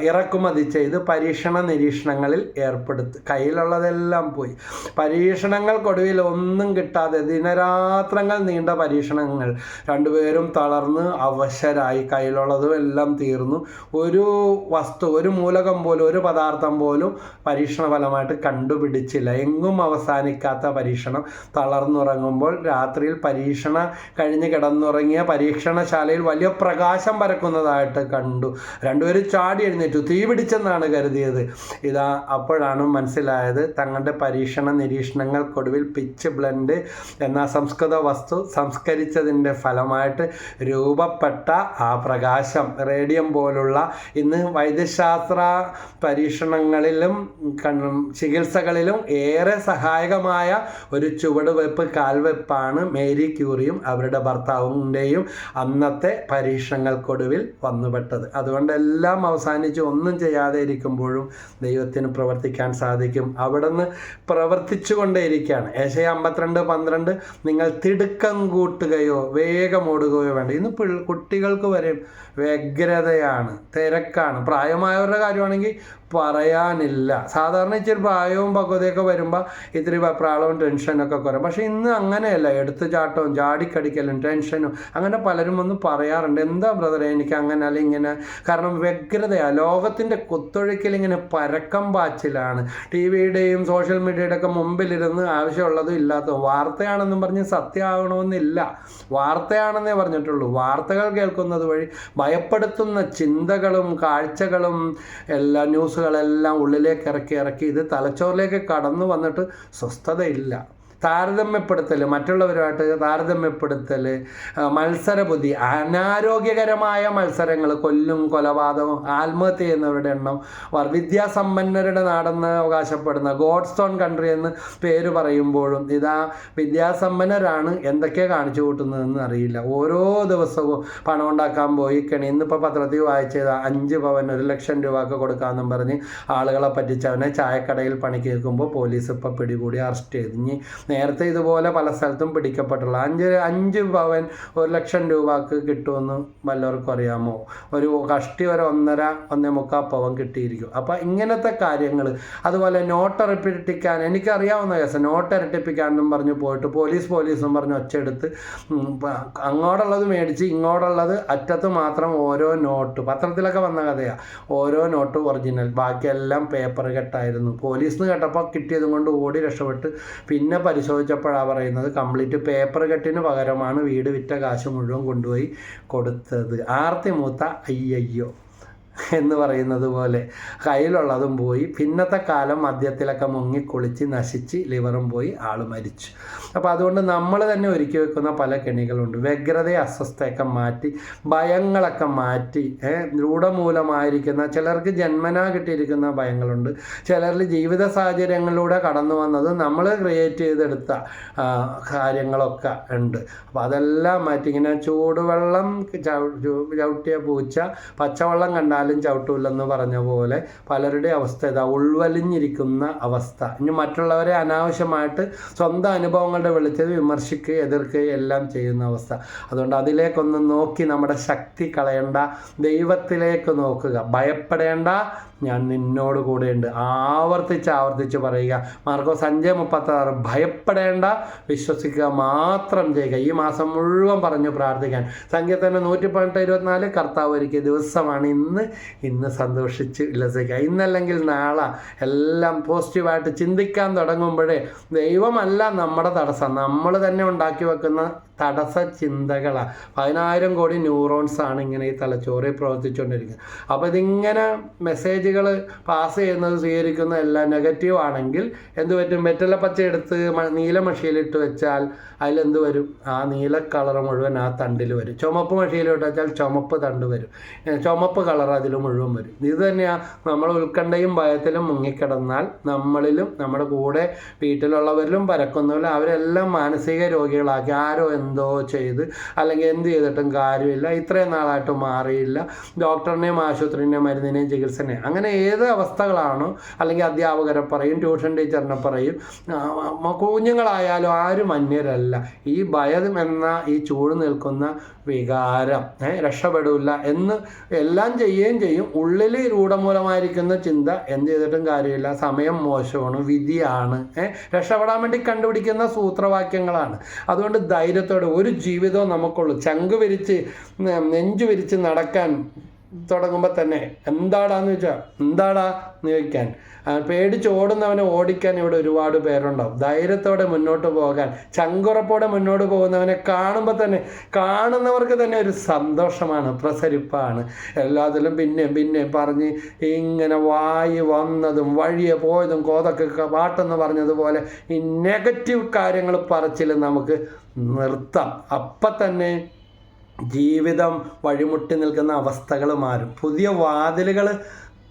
ഇറക്കുമതി ചെയ്ത് പരീക്ഷണ നിരീക്ഷണങ്ങളിൽ ഏർപ്പെടുത്തി കയ്യിലുള്ളതെല്ലാം പോയി. പരീക്ഷണങ്ങൾക്കൊടുവിൽ ഒന്നും കിട്ടാതെ ദിനരാത്രങ്ങൾ നീണ്ട പരീക്ഷണങ്ങൾ. രണ്ടുപേരും തളർന്ന് അവശരായി കയ്യിലുള്ളതും എല്ലാം തീർന്നു. ഒരു വസ്തു ഒരു മൂലകം പോലും ഒരു പദാർത്ഥം പോലും പരീക്ഷണ ഫലമായിട്ട് കണ്ടുപിടിച്ചില്ല. എങ്ങും അവസാനിക്കാത്ത പരീക്ഷണം തളർന്നുറങ്ങുമ്പോൾ രാത്രിയിൽ പരീക്ഷണ കഴിഞ്ഞ് കിടന്നുറങ്ങിയ പരീക്ഷണശാലയിൽ വലിയ പ്രകാശം പരക്കുന്നതായിട്ട് കണ്ടു. രണ്ടുപേരും ചാടി എഴുന്നേറ്റു. തീ പിടിച്ചെന്നാണ് കരുതിയത്. ഇതാ അപ്പോഴാണ് മനസ്സിലായത് തങ്ങളുടെ പരീക്ഷണ നിരീക്ഷണങ്ങൾക്കൊടുവിൽ പിച്ച് ബ്ലെൻഡ് എന്ന സംസ്കൃത വസ്തു സംസ്കരിച്ചതിന്റെ ഫലമായിട്ട് രൂപപ്പെട്ട ആ പ്രകാശം. റേഡിയം പോലുള്ള ഇന്ന് വൈദ്യശാസ്ത്ര പരീക്ഷണങ്ങളിലും കൺ- ചികിത്സകളിലും ഏറെ സഹായകമായ ഒരു ചുവടുവെപ്പ് കാൽവെപ്പാണ് മേരി ക്യൂറിയും അവരുടെ ഭർത്താവിന്റെയും അന്നത്തെ പരീക്ഷണങ്ങൾക്കൊടുവിൽ വന്നുപെട്ടത്. അതുകൊണ്ട് എല്ലാം അവസാനിച്ച് ഒന്നും ചെയ്യാതെ ഇരിക്കുമ്പോഴും ദൈവത്തിന് പ്രവർത്തിക്കാൻ സാധിക്കും. അവിടുന്ന് പ്രവർത്തിച്ചു കൊണ്ടേയിരിക്കുകയാണ് ഏശയ അമ്പത്തിരണ്ട് പന്ത്രണ്ട് നിങ്ങൾ തിടുക്കം കൂട്ടുകയോ വേഗം ഓടുകയോ വേണ്ട. ഇന്ന് കുട്ടികൾക്ക് വരെ വ്യഗ്രതയാണ് തിരക്കാണ്. പ്രായമായവരുടെ കാര്യമാണെങ്കിൽ പറയാനില്ല. സാധാരണ ഇച്ചിരി പ്രായം പ്രായവും പക്വതയൊക്കെ വരുമ്പോൾ ഇത്തിരി വെപ്രാളവും ടെൻഷനൊക്കെ കുറയും. പക്ഷേ ഇന്ന് അങ്ങനെയല്ല. എടുത്തു ചാട്ടവും ചാടിക്കടിക്കലും ടെൻഷനും അങ്ങനെ പലരും വന്ന് പറയാറുണ്ട്. എന്താ ബ്രദറെ എനിക്ക് അങ്ങനെ അല്ല ഇങ്ങനെ? കാരണം വ്യഗ്രതയാണ് ലോകത്തിന്റെ കുത്തൊഴുക്കിൽ ഇങ്ങനെ പരക്കം പാച്ചിലാണ്. ടി വിയുടെയും സോഷ്യൽ മീഡിയയുടെ ഒക്കെ മുമ്പിലിരുന്ന് ആവശ്യമുള്ളതും ഇല്ലാത്തതും വാർത്തയാണെന്നും പറഞ്ഞ് സത്യമാകണമെന്നില്ല വാർത്തയാണെന്നേ പറഞ്ഞിട്ടുള്ളൂ. വാർത്തകൾ കേൾക്കുന്നത് വഴി ഭയപ്പെടുത്തുന്ന ചിന്തകളും കാഴ്ചകളും എല്ലാ ന്യൂസുകളെല്ലാം ഉള്ളിലേക്ക് ഇറക്കി ഇറക്കി ഇത് തലച്ചോറിലേക്ക് കടന്നു വന്നിട്ട് സ്വസ്ഥതയില്ല. താരതമ്യപ്പെടുത്തൽ മറ്റുള്ളവരുമായിട്ട് താരതമ്യപ്പെടുത്തൽ മത്സരബുദ്ധി അനാരോഗ്യകരമായ മത്സരങ്ങൾ കൊല്ലും കൊലപാതകവും ആത്മഹത്യ ചെയ്യുന്നവരുടെ എണ്ണം വിദ്യാസമ്പന്നരുടെ നാടെന്ന് അവകാശപ്പെടുന്ന ഗോഡ് സ്റ്റോൺ കൺട്രി എന്ന് പേര് പറയുമ്പോഴും ഇതാ വിദ്യാസമ്പന്നരാണ് എന്തൊക്കെ കാണിച്ചു കൂട്ടുന്നതെന്ന് അറിയില്ല. ഓരോ ദിവസവും പണം ഉണ്ടാക്കാൻ പോയി കണി. ഇന്നിപ്പോൾ പത്രത്തിൽ വായിച്ചത് അഞ്ച് പവൻ ഒരു ലക്ഷം രൂപക്ക് കൊടുക്കാമെന്നും പറഞ്ഞ് ആളുകളെ പറ്റിച്ചവനെ ചായക്കടയിൽ പണി നിൽക്കുമ്പോൾ പോലീസ് ഇപ്പോൾ പിടികൂടി അറസ്റ്റ് ചെയ്ത്. നേരത്തെ ഇതുപോലെ പല സ്ഥലത്തും പിടിക്കപ്പെട്ടുള്ള അഞ്ച് അഞ്ച് പവൻ ഒരു ലക്ഷം രൂപക്ക് കിട്ടുമെന്ന് വല്ലവർക്കും അറിയാമോ? ഒരു കഷ്ടി ഒരു ഒന്നര ഒന്നേ മുക്കാൽ പവൻ കിട്ടിയിരിക്കും. അപ്പോൾ ഇങ്ങനത്തെ കാര്യങ്ങൾ അതുപോലെ നോട്ട് ഇരട്ടിപ്പിക്കാൻ എനിക്കറിയാവുന്ന കേസ് നോട്ട് ഇരട്ടിപ്പിക്കാനെന്നും പറഞ്ഞ് പോയിട്ട് പോലീസ് പോലീസും പറഞ്ഞ് ഒച്ചെടുത്ത് അങ്ങോട്ടുള്ളത് മേടിച്ച് ഇങ്ങോട്ടുള്ളത് അറ്റത്ത് മാത്രം ഓരോ നോട്ട് പത്രത്തിലൊക്കെ വന്ന കഥയാണ് ഓരോ നോട്ട് ഒറിജിനൽ ബാക്കിയെല്ലാം പേപ്പർ കെട്ടായിരുന്നു. പോലീസ് നിന്ന് കേട്ടപ്പോൾ കിട്ടിയതും കൊണ്ട് ഓടി രക്ഷപ്പെട്ട് പിന്നെ പരിശോധിച്ചപ്പോഴാണ് പറയുന്നത് കംപ്ലീറ്റ് പേപ്പർ കെട്ടിന് പകരമാണ് വീട് വിറ്റ കാശ് മുഴുവൻ കൊണ്ടുപോയി കൊടുത്തത്. ആർത്തി മൂത്ത അയ്യയ്യോ. എന്ന് പറയുന്നത് പോലെ. കയ്യിലുള്ളതും പോയി. പിന്നത്തെ കാലം മദ്യത്തിലൊക്കെ മുങ്ങി കുളിച്ച് നശിച്ച് ലിവറും പോയി ആൾ മരിച്ചു. അപ്പോൾ അതുകൊണ്ട് നമ്മൾ തന്നെ ഒരുക്കി വെക്കുന്ന പല കെണികളുണ്ട്. വ്യഗ്രതയെ അസ്വസ്ഥയൊക്കെ മാറ്റി ഭയങ്ങളൊക്കെ മാറ്റി രൂഢമൂലമായിരിക്കുന്ന ചിലർക്ക് ജന്മനാ കിട്ടിയിരിക്കുന്ന ഭയങ്ങളുണ്ട്. ചിലരിൽ ജീവിത സാഹചര്യങ്ങളിലൂടെ കടന്നു വന്നത് നമ്മൾ ക്രിയേറ്റ് ചെയ്തെടുത്ത കാര്യങ്ങളൊക്കെ ഉണ്ട്. അപ്പോൾ അതെല്ലാം മാറ്റി ഇങ്ങനെ ചൂടുവെള്ളം ചവിട്ടിയ പൂച്ച പച്ചവെള്ളം കണ്ടാലും ചവിട്ടൂലെന്ന് പറഞ്ഞ പോലെ പലരുടെ അവസ്ഥ ഇതാ ഉൾവലിഞ്ഞിരിക്കുന്ന അവസ്ഥ. ഇനി മറ്റുള്ളവരെ അനാവശ്യമായിട്ട് സ്വന്തം അനുഭവങ്ങളുടെ വെളിച്ചത് വിമർശിക്കുക എതിർക്കുക എല്ലാം ചെയ്യുന്ന അവസ്ഥ. അതുകൊണ്ട് അതിലേക്കൊന്ന് നോക്കി നമ്മുടെ ശക്തി കളയണ്ട ദൈവത്തിലേക്ക് നോക്കുക. ഭയപ്പെടേണ്ട ഞാൻ നിന്നോട് കൂടെയുണ്ട്. ആവർത്തിച്ച് ആവർത്തിച്ച് പറയുക. മാർക്കോസ് അഞ്ച് മുപ്പത്തി ആറ് ഭയപ്പെടേണ്ട. വിശ്വസിക്കുക മാത്രം ചെയ്യുക. ഈ മാസം മുഴുവൻ പറഞ്ഞു പ്രാർത്ഥിക്കാൻ. സംഖ്യത്തിന് നൂറ്റി പതിനെട്ട് ഇരുപത്തിനാല്. കർത്താവ് ഒരുക്കിയ ദിവസമാണ് ഇന്ന്. ഇന്ന് സന്തോഷിച്ച് ഉല്ലസിക്കുക. ഇന്നല്ലെങ്കിൽ നാളെ എല്ലാം പോസിറ്റീവായിട്ട് ചിന്തിക്കാൻ തുടങ്ങുമ്പോഴേ ദൈവമല്ല നമ്മുടെ തടസ്സം. നമ്മൾ തന്നെ ഉണ്ടാക്കി വെക്കുന്ന തടസ്സ ചിന്തകളാണ് പതിനായിരം കോടി ന്യൂറോൺസ് ആണ് ഇങ്ങനെ ഈ തലച്ചോറിൽ പ്രവർത്തിച്ചുകൊണ്ടിരിക്കുന്നത്. അപ്പോൾ ഇതിങ്ങനെ മെസ്സേജുകൾ പാസ് ചെയ്യുന്നത് സ്വീകരിക്കുന്ന എല്ലാം നെഗറ്റീവ് ആണെങ്കിൽ എന്ത് പറ്റും? വെറ്റല പച്ച എടുത്ത് നീല മഷിയിലിട്ട് വെച്ചാൽ അതിലെന്ത് വരും? ആ നീല കളർ മുഴുവൻ ആ തണ്ടിൽ വരും. ചുമപ്പ് മഷിയിലിട്ട് വെച്ചാൽ ചുമപ്പ് തണ്ട് വരും. ചുമപ്പ് കളർ അതിൽ മുഴുവൻ വരും. ഇത് തന്നെയാണ് നമ്മൾ ഉത്കണ്ഠയും ഭയത്തിലും മുങ്ങിക്കിടന്നാൽ നമ്മളിലും നമ്മുടെ കൂടെ വീട്ടിലുള്ളവരിലും പരക്കുന്നവരും അവരെല്ലാം മാനസിക രോഗികളാക്കി. ആരോ എന്തോ ചെയ്ത് അല്ലെങ്കിൽ എന്ത് ചെയ്തിട്ടും കാര്യമില്ല. ഇത്രയും നാളായിട്ട് മാറിയില്ല. ഡോക്ടറിനെയും ആശുപത്രിനെയും മരുന്നിനെയും ചികിത്സനെയും. അങ്ങനെ ഏത് അവസ്ഥകളാണോ അല്ലെങ്കിൽ അധ്യാപകരെ പറയും ട്യൂഷൻ ടീച്ചറിനെ പറയും കുഞ്ഞുങ്ങളായാലും ആരും അന്യരല്ല. ഈ ഭയം എന്ന ഈ ചൂട് നിൽക്കുന്ന വികാരം രക്ഷപ്പെടില്ല എന്ന് എല്ലാം ചെയ്യുകയും ചെയ്യും. ഉള്ളിൽ രൂഢമൂലമായിരിക്കുന്ന ചിന്ത എന്ത് ചെയ്തിട്ടും കാര്യമില്ല. സമയം മോശമാണ് വിധിയാണ് രക്ഷപ്പെടാൻ വേണ്ടി കണ്ടുപിടിക്കുന്ന സൂത്രവാക്യങ്ങളാണ്. അതുകൊണ്ട് ധൈര്യത്തോടെ ഒരു ജീവിതവും നമുക്കുള്ളൂ. ചങ്കു വിരിച്ച് നെഞ്ചു വിരിച്ച് നടക്കാൻ തുടങ്ങുമ്പോൾ തന്നെ എന്താടാന്ന് ചോദിച്ചാൽ എന്താടാ എന്ന് ചോദിക്കാൻ. പേടിച്ച് ഓടുന്നവനെ ഓടിക്കാൻ ഇവിടെ ഒരുപാട് പേരുണ്ടാവും. ധൈര്യത്തോടെ മുന്നോട്ട് പോകാൻ ചങ്കുറപ്പോടെ മുന്നോട്ട് പോകുന്നവനെ കാണുമ്പോൾ തന്നെ കാണുന്നവർക്ക് തന്നെ ഒരു സന്തോഷമാണ് പ്രസരിപ്പാണ്. എല്ലാത്തിലും പിന്നെ പിന്നെ പറഞ്ഞ് ഇങ്ങനെ വായി വന്നതും വഴിയെ പോയതും കോതൊക്കെ പാട്ടെന്ന് പറഞ്ഞതുപോലെ ഈ നെഗറ്റീവ് കാര്യങ്ങൾ പറച്ചിൽ നമുക്ക് നിർത്താം. അപ്പം തന്നെ ജീവിതം വഴിമുട്ടി നിൽക്കുന്ന അവസ്ഥകൾ മാറും. പുതിയ വാതിലുകൾ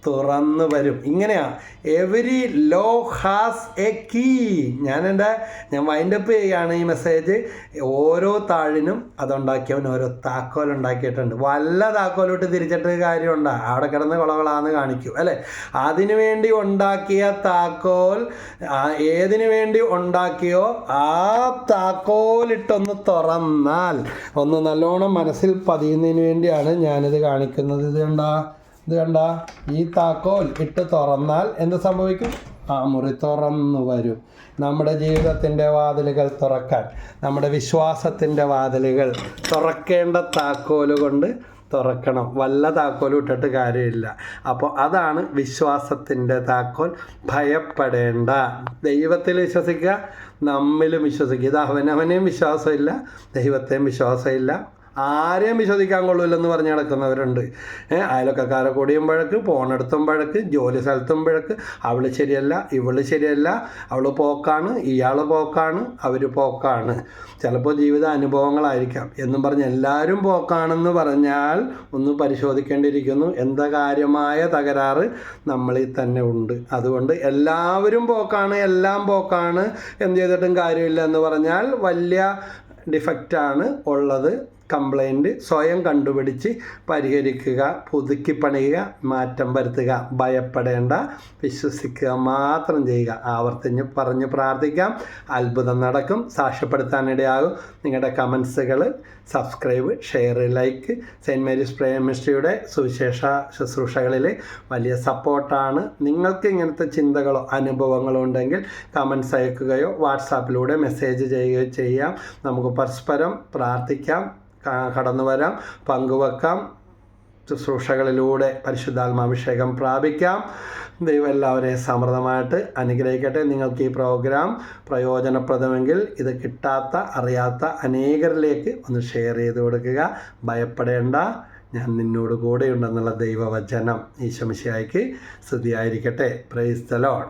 തുറന്നു വരും. ഇങ്ങനെയാ. Every law has a key. ഞാൻ എന്റെ ഞാൻ വൈൻഡ് അപ്പ് ചെയ്യുകയാണ് ഈ മെസ്സേജ് ഓരോ താഴിനും അതുണ്ടാക്കിയവൻ ഓരോ താക്കോൽ ഉണ്ടാക്കിയിട്ടുണ്ട്. വല്ല താക്കോലോട്ട് തിരിച്ചിട്ട് കാര്യമുണ്ടോ? അവിടെ കിടന്ന് കൊളകളാന്ന് കാണിക്കും അല്ലേ? അതിനു വേണ്ടി ഉണ്ടാക്കിയ താക്കോൽ ഏതിനു വേണ്ടി ഉണ്ടാക്കിയോ? ആ താക്കോലിട്ടൊന്ന് തുറന്നാൽ. ഒന്ന് നല്ലോണം മനസ്സിൽ പതിയുന്നതിന് വേണ്ടിയാണ് ഞാനിത് കാണിക്കുന്നത്. ഇത് കണ്ട? ഇത് കണ്ട ഈ താക്കോൽ ഇട്ട് തുറന്നാൽ എന്ത് സംഭവിക്കും? ആ മുറി തുറന്നു വരും. നമ്മുടെ ജീവിതത്തിന്റെ വാതിലുകൾ തുറക്കാൻ നമ്മുടെ വിശ്വാസത്തിന്റെ വാതിലുകൾ തുറക്കേണ്ട താക്കോൽ കൊണ്ട് തുറക്കണം. വല്ല താക്കോലും ഇട്ടിട്ട് കാര്യമില്ല. അപ്പോൾ അതാണ് വിശ്വാസത്തിന്റെ താക്കോൽ. ഭയപ്പെടേണ്ട. ദൈവത്തിൽ വിശ്വസിക്കുക നമ്മിലും വിശ്വസിക്കുക. ഇത് അവനവനെയും വിശ്വാസമില്ല ദൈവത്തെയും വിശ്വാസമില്ല. ആരെയും വിശ്വസിക്കാൻ കൊള്ളില്ലെന്ന് പറഞ്ഞ് നടക്കുന്നവരുണ്ട്. അയലൊക്കക്കാരെ കൂടിയും വഴക്ക് പോണെടുത്തും വഴക്ക് ജോലി സ്ഥലത്തും വഴക്ക് അവൾ ശരിയല്ല ഇവൾ ശരിയല്ല അവൾ പോക്കാണ് ഇയാൾ പോക്കാണ് അവർ പോക്കാണ്. ചിലപ്പോൾ ജീവിത അനുഭവങ്ങളായിരിക്കാം. എന്നും പറഞ്ഞ് എല്ലാവരും പോക്കാണെന്ന് പറഞ്ഞാൽ ഒന്ന് പരിശോധിക്കേണ്ടിയിരിക്കുന്നു. എന്താ കാര്യമായ തകരാറ് നമ്മളിൽ തന്നെ ഉണ്ട്. അതുകൊണ്ട് എല്ലാവരും പോക്കാണ് എല്ലാം പോക്കാണ് എന്ത് ചെയ്തിട്ടും കാര്യമില്ല എന്ന് പറഞ്ഞാൽ വലിയ ഡിഫക്റ്റാണ് ഉള്ളത്. കംപ്ലൈന്റ് സ്വയം കണ്ടുപിടിച്ച് പരിഹരിക്കുക പുതുക്കി പണിയുക മാറ്റം വരുത്തുക ഭയപ്പെടേണ്ട വിശ്വസിക്കുക മാത്രം ചെയ്യുക. ആവർത്തിഞ്ഞ് പറഞ്ഞ് പ്രാർത്ഥിക്കാം. അത്ഭുതം നടക്കും. സാക്ഷ്യപ്പെടുത്താനിടയാകും നിങ്ങളുടെ കമൻസുകൾ subscribe share like. Saint Mary's പ്രേമിസ്ട്രിയുടെ സുവിശേഷ ശുശ്രൂഷകളിൽ വലിയ സപ്പോർട്ടാണ്. നിങ്ങൾക്ക് ഇങ്ങനത്തെ ചിന്തകളോ അനുഭവങ്ങളോ ഉണ്ടെങ്കിൽ കമൻസ് അയക്കുകയോ വാട്സാപ്പിലൂടെ മെസ്സേജ് ചെയ്യുകയോ ചെയ്യാം. നമുക്ക് പരസ്പരം പ്രാർത്ഥിക്കാം. കടന്നു വരാം. പങ്കുവെക്കാം. ശുശ്രൂഷകളിലൂടെ പരിശുദ്ധാത്മാഭിഷേകം പ്രാപിക്കാം. ദൈവം എല്ലാവരെയും സമൃദ്ധമായിട്ട് അനുഗ്രഹിക്കട്ടെ. നിങ്ങൾക്ക് ഈ പ്രോഗ്രാം പ്രയോജനപ്രദമെങ്കിൽ ഇത് കിട്ടാത്ത അറിയാത്ത അനേകരിലേക്ക് ഒന്ന് ഷെയർ ചെയ്ത് കൊടുക്കുക. ഭയപ്പെടേണ്ട. ഞാൻ നിന്നോട് കൂടെയുണ്ടെന്നുള്ള ദൈവവചനം ഈശോമിശിയായിക്ക് സ്തുതിയായിരിക്കട്ടെ. Praise lord.